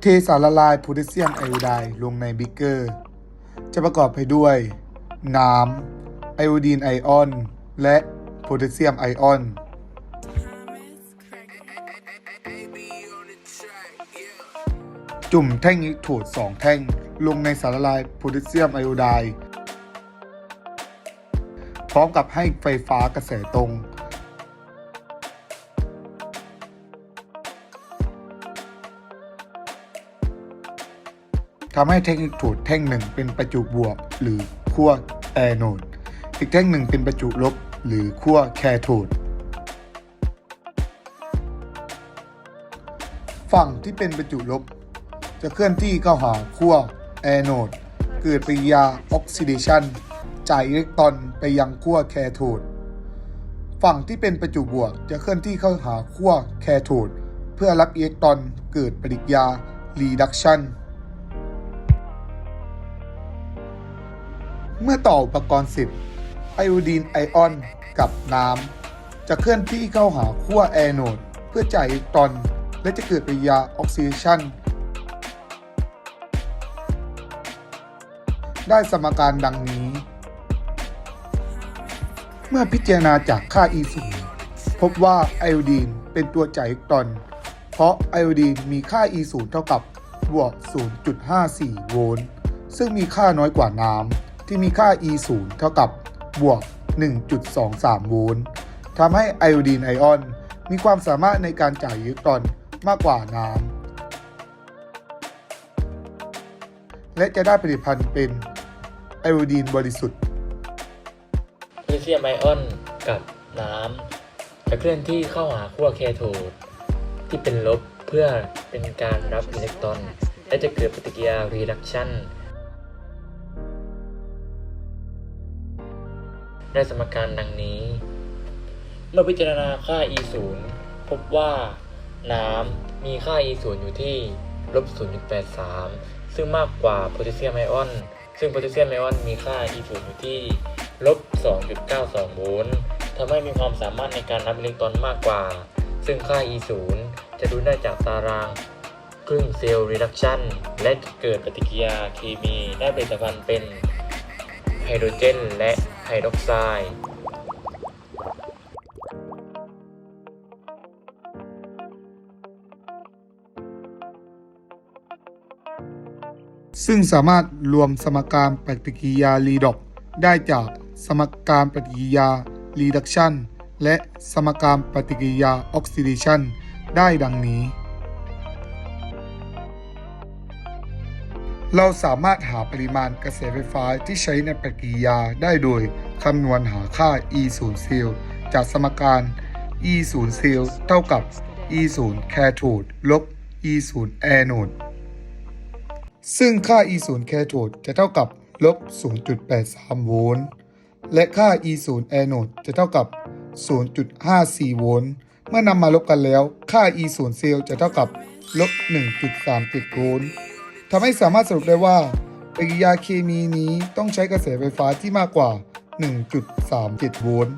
เทสารละลายโพแทสเซียมไอโอไดด์ลงในบิกเกอร์ จะประกอบไปด้วย น้ำไอโอดีนไอออน และโพแทสเซียมไอออนจุ่มแท่งอิกโทรด2แท่ง ลงในสารละลายโพแทสเซียมไอโอไดด์พร้อมกับให้ไฟฟ้ากระแสตรง ทำให้แท่งอิเล็กโทดแท่งหนึ่งเป็นประจุบวก หรือขั้วแอนโดอีกแท่งหนึ่งเป็นประจุลบ หรือขั้วแคโทด ฝั่งที่เป็นประจุลบ จะเคลื่อนที่เข้าหาขั้วแอนโดเกิดปฏิกิริยาออกซิเดชันจ่ายอิเล็กตรอนไปยังขั้วแคโทด ฝั่งที่เป็นประจุบวกจะเคลื่อนที่เข้าหาขั้วแคโทด เพื่อรับอิเล็กตรอนเกิดปฏิกิริยารีดักชัน เมื่อต่ออุปกรณ์เสร็จไอโอดีนไอออนกับน้ำจะเคลื่อนที่เข้าหาขั้วแอโนดเพื่อจ่ายอิเล็กตรอน และจะเกิดปฏิกิริยาออกซิเดชันได้สมการดังนี้ เมื่อพิจารณาจากค่า E 0พบว่าไอโอดีนเป็นตัวจ่ายอิเล็กตรอน เพราะไอโอดีนมีค่า E 0เท่ากับบวก 0.54 โวลต์ซึ่งมีค่าน้อยกว่าน้ำ ที่มีค่า E 0เท่ากับบวก 1.23 โวลต์ทำให้ไอโอดีนไอออน มีความสามารถในการจ่ายอิเล็กตรอนมากกว่าน้ำและจะได้ผลิตภัณฑ์เป็นไอโอดีนบริสุทธิ์โพแทสเซียมไอออนกับน้ำจะเคลื่อนที่เข้าหาขั้วแคโทดที่เป็นลบเพื่อเป็นการรับอิเล็กตรอน และจะเกิดปฏิกิริยา reduction ได้สมการดังนี้ เมื่อพิจารณาค่า E 0พบว่า น้ำมีค่า E 0อยู่ที่ลบ0.83 ซึ่งมากกว่าโพแทสเซียมไอออน ซึ่งโพแทสเซียมไอออนมีค่า E 0อยู่ที่ลบ2.92โวลต์ทำให้มีความสามารถในการรับอิเล็กตรอนมากกว่า ซึ่งค่า E 0จะดูได้จากตารางครึ่งเซลล์ reduction และเกิดปฏิกิริยาเคมีได้ผลิตภัณฑ์เป็นไฮโดรเจนและ ไฮดรอกไซด์ซึ่งสามารถรวมสมการปฏิกิริยารีดอกได้จากสมการปฏิกิริยารีดักชันและสมการปฏิกิริยาออกซิเดชันได้ดังนี้ เราสามารถหาปริมาณกระแสไฟฟ้าที่ใช้ในปฏิกิริยาได้โดยคำนวณหาค่า E 0เซลล์จากสมการ E 0เซลล์เท่ากับ E 0แคโทดลบ E 0แอนโดซึ่งค่า E 0แคโทดจะเท่ากับลบ 0.83 โวลต์ และค่า E 0แอนโดจะเท่ากับ 0.54 โวลต์ เมื่อนำมาลบกันแล้ว ค่า E 0เซลล์จะเท่ากับลบ 1.37 โวลต์ ทำให้สามารถสรุปได้ว่าปฏิกิริยาเคมีนี้ต้องใช้กระแสไฟฟ้าที่มากกว่า 1.37 โวลต์